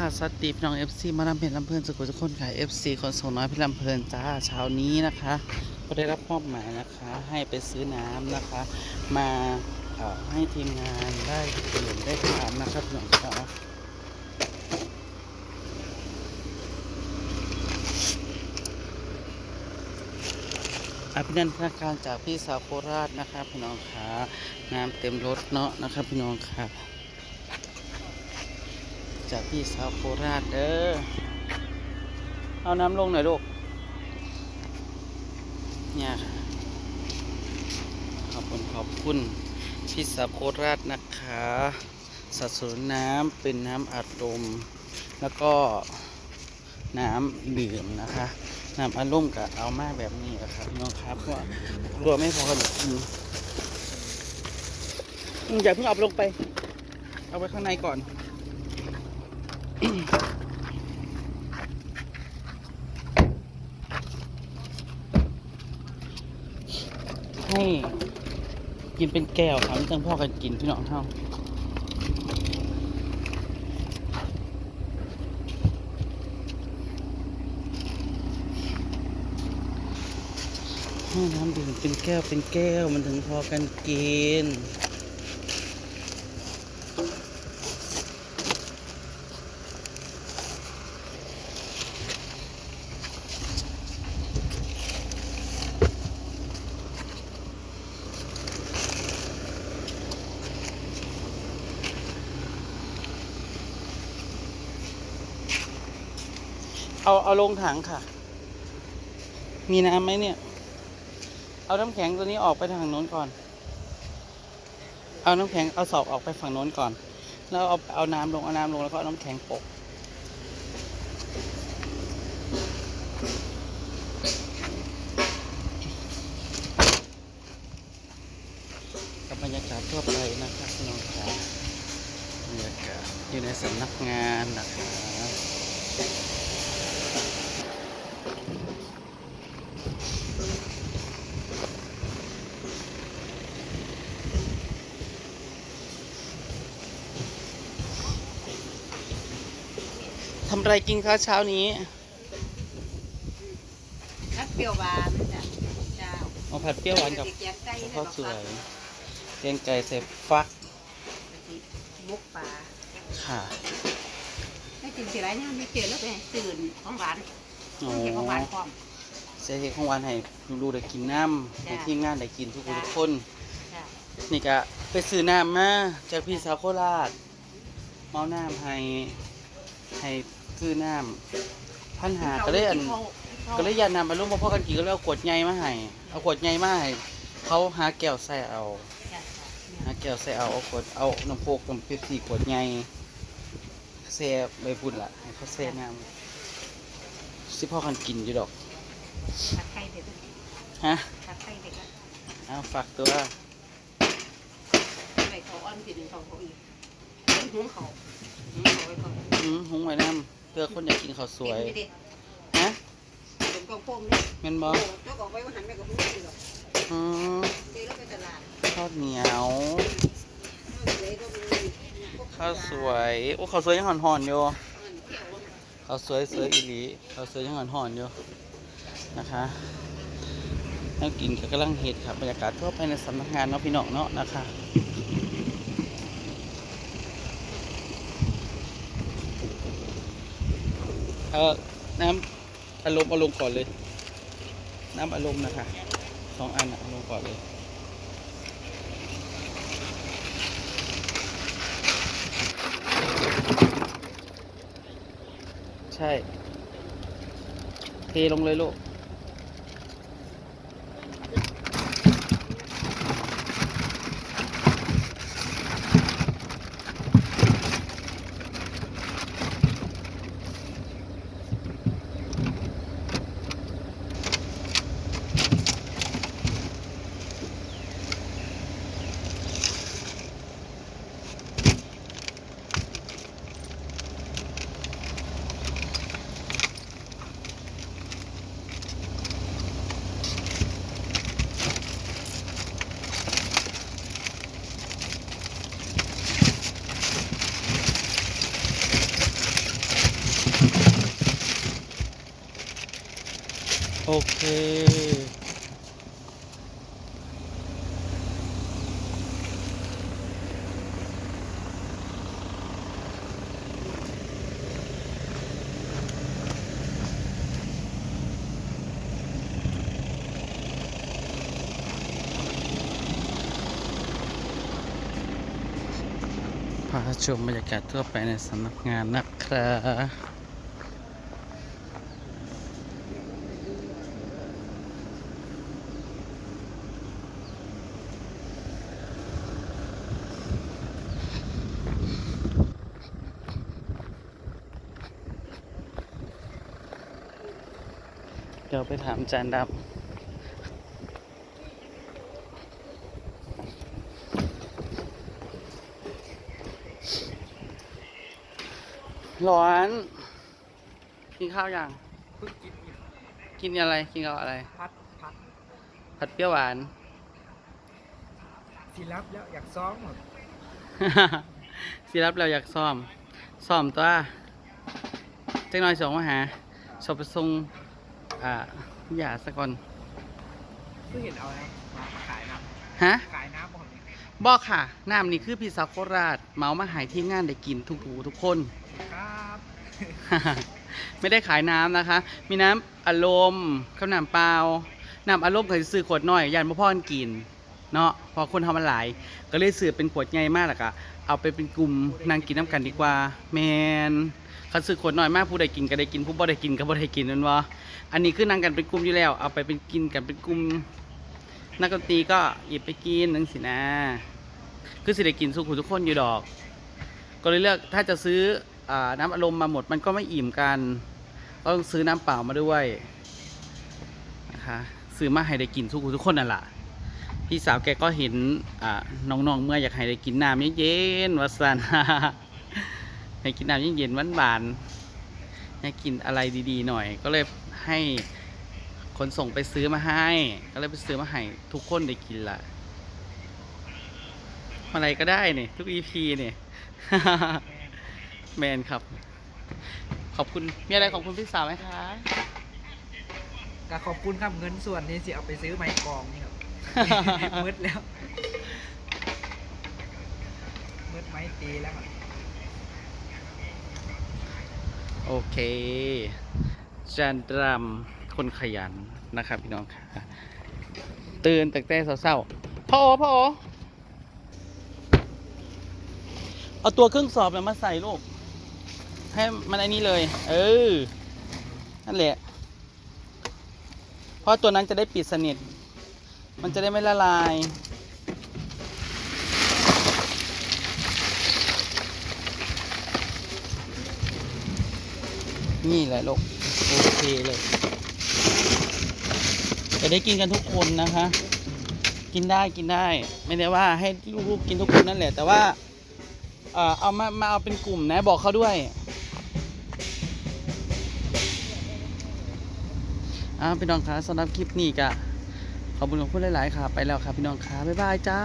ค่ะสวัสดีพี่น้องเอฟซีมาลำเพลินลำเพลินสกุลทุกคนค่ะเอฟซีคนส่งน้อยพี่ลำเพลินจ้าเช้านี้นะคะ ก็ได้รับมอบหมายนะคะ ให้ไปซื้อน้ำนะคะ มาให้ทีมงานได้ดื่มได้ทานนะครับพี่น้องค่ะอภินันทนาการจากพี่สาวโคราชนะครับพี่น้องค่ะน้ำเต็มรถเนาะนะครับพี่น้องค่ะ จากพี่สาวโคราชเด้อ เอาน้ำลงหน่อยลูก เนี่ยค่ะ ขอบคุณขอบคุณพี่สาวโคราชนะคะสัดส่วนน้ำเป็นน้ำอัดลม แล้วก็น้ำดื่มนะคะ น้ำอัดลมกับเอามาแบบนี้นะครับน้องครับเพราะว่ากลัวไม่พอกันกินอืมอย่าเพิ่งเอาลงไป เอาไว้ข้างในก่อน ให้กินเป็นแก้วครับจังพ่อกันกินพี่น้องเท่าให้น้ำดื่มเป็นแก้วเป็นแก้วมันถึงพอกันกิน เอาเอาลงถังค่ะ มีน้ำไหมเนี่ย เอาน้ำแข็งตัวนี้ออกไปทางโน้นก่อน เอาน้ำแข็งเอาสอบออกไปฝั่งโน้นก่อน แล้วเอาเอาน้ำลงเอาน้ำลงแล้วก็เอาน้ำแข็งโปะกับบรรยากาศทั่วไปนะครับพี่น้องค่ะบรรยากาศอยู่ในสำนักงานนะคะทำอะไรกินคะเช้านี้นักเปรี้ยวหวานจ้ะเจ้าเอาผัดเปรี้ยวหวานกับแกงไก่ข้าวสวยแกงไก่ใส่ฟักมุกปลาค่ะให้กินสิไรเนี่ยไม่เจอแล้วไปตื่นของหวานโอ้เก็บของหวานพร้อมใส่เค้กของหวานให้ดูๆได้กินน้ำจ้ะให้ทีมงานได้กินทุกคนทุกคนจ้ะนี่ก็ไปซื้อน้ำมาจากพี่สาวโคราชเมาน้ำให้ ให้ซื้อน้ำพันหาก็เลยอัน ก็เลยยาน้ำมาลุ่มพ่อกันกินก็เลยเอาขวดใหญ่มาให้เอาขวดใหญ่มาให้เขาหาแก้วใส่เอาจ้ะหาแก้วใส่เอาเอาขวดเอาน้ำโคกน้ำเป๊ปซี่ขวดใหญ่แซ่ใบพุ่นล่ะให้เขาแซ่น้ำสิพ่อกันกินอยู่ดอกผัดไข่เด็ดฮะผัดไข่เด็ดละเอาฝากตัวใส่เขาอ้อนกินเขาเขาอีกเป็นหุงเขาหุงเขาไว้ก่ อนอืมหุงไว้น้ำเพื่อคนอยากกินข้าวสวยเป็นไม่ได้ฮะเป็นกองโฟมเนี่ยแม่นบ่เจ้าของไว้ว่าหันไปกับหุงอีกหรอกอืมซื้อแล้วไปตลาดข้าวเหนียวเลยก็มีพวกข้าวสวย โอ้ข้าวสวยยังห่อนๆอยู่อ่อนเกี่ยวอะข้าวสวยสวยอีหลีข้าวสวยยังห่อนๆอยู่นะคะแล้วกินก็กำลังเห็ดครับบรรยากาศทั่วไปในสำนักงานเนาะพี่น้องเนาะนะคะ เออน้ำอารมณ์อารมณ์ก่อนเลย น้ำอารมณ์นะคะสองอันอะอารมณ์ก่อนเลยใช่ เทลงเลยลูก เค พาชมบรรยากาศทั่วไปในสำนักงานนะครับ ดี๋ยวไปถามจานดำร้อน กินข้าวยังเพิ่งกินอยู่กินอะไรกินกับอะไร พัดพัดผัดเปรี้ยวหวาน สิรับแล้วอยากซ้อมหมดสิรับเราอยากซ้อมซ้อมตัวเจ๊น้อยสองมาหาสอบไปส่ง อ่าอย่าสักก่อนเพิ่งเห็นเอาแล้วมาขายน้ฮะำขายน้ำบ่เนี่ยบอกค่ะ น้ำนี่คือพิซซ่าโคราชเมามาหายที่งานได้กินทุกๆทุกคน ครับไม่ได้ขายน้ำนะคะ มีน้ำอารมณ์ข้าวหนามเปล่า น้ำอารมณ์เคยซื้อขวดน้อยยันพ่อพ่อนกิน เนาะเพอคนทำมันหลาย ก็เลยซื้อเป็นขวดใหญ่มากแหละก็ เอาไปเป็นกลุ่มนั่งกินน้ำกันดีกว่า แมนเขาซื้อขวดน้อยมากผู้ใดกินก็ได้กินผู้บ่ได้กินก็บ่ได้กินนั่นวะอันนี้คือนั่งกันเป็นกลุ่มอยู่แล้ว เอาไปเป็นกินกันเป็นกลุ่มนักดนตรีก็หยิบไปกินนั่งสินะ คือสิได้กินสุขุทุกคนอยู่ดอก ก็เลยเลือกถ้าจะซื้ออน้ำอารมณ์มาหมดมันก็ไม่อิ่มกันต้องซื้อน้ำเปล่ามาด้วยนะคะซื้อมาให้ได้กินทุกคนทุกคนนั่นแหละ พี่สาวแกก็เห็นอ่าน้องๆเมื่ออยากให้ได้กินน้ำเย็นๆวัสันให้กินน้ำเย็นๆหวานๆให้กินอะไรดีๆหน่อย ก็เลยให้คนส่งไปซื้อมาให้ ก็เลยไปซื้อมาให้ทุกคนได้กินละอะไรก็ได้เนี่ยทุก EP เนี่ยแมนครับ ขอบคุณมีอะไรขอบคุณพี่สาวไหมคะก็ขอบคุณครับเงินส่วนนี้สิเอาไปซื้อไม้กองนี่ครับ มืดแล้วมืดไม้ตีแล้ว โอเคจันรำคนขยันนะครับพี่น้องค่ะ ตื่นแต่แต่เศร้าๆพ่อโอพ่อโอเอาตัวเครื่องสอบเนี่ยมาใส่ลูก ให้มันไอ้นี่เลย เออ นั่นแหละ เพราะตัวนั้นจะได้ปิดสนิท มันจะได้ไม่ละลาย นี่แหละลูกโอเคเลย จะได้กินกันทุกคนนะคะ กินได้กินได้ ไม่ได้ว่าให้ลูกๆกินทุกคนนั่นแหละ แต่ว่า เออเอามามาเอาเป็นกลุ่มนะบอกเขาด้วยอ้าวพี่น้องคะสำหรับคลิปนี้ก็ ขอบคุณของคุณหลาย ๆ ค่ะ ไปแล้วครับพี่น้องคะบ๊ายบายจ้า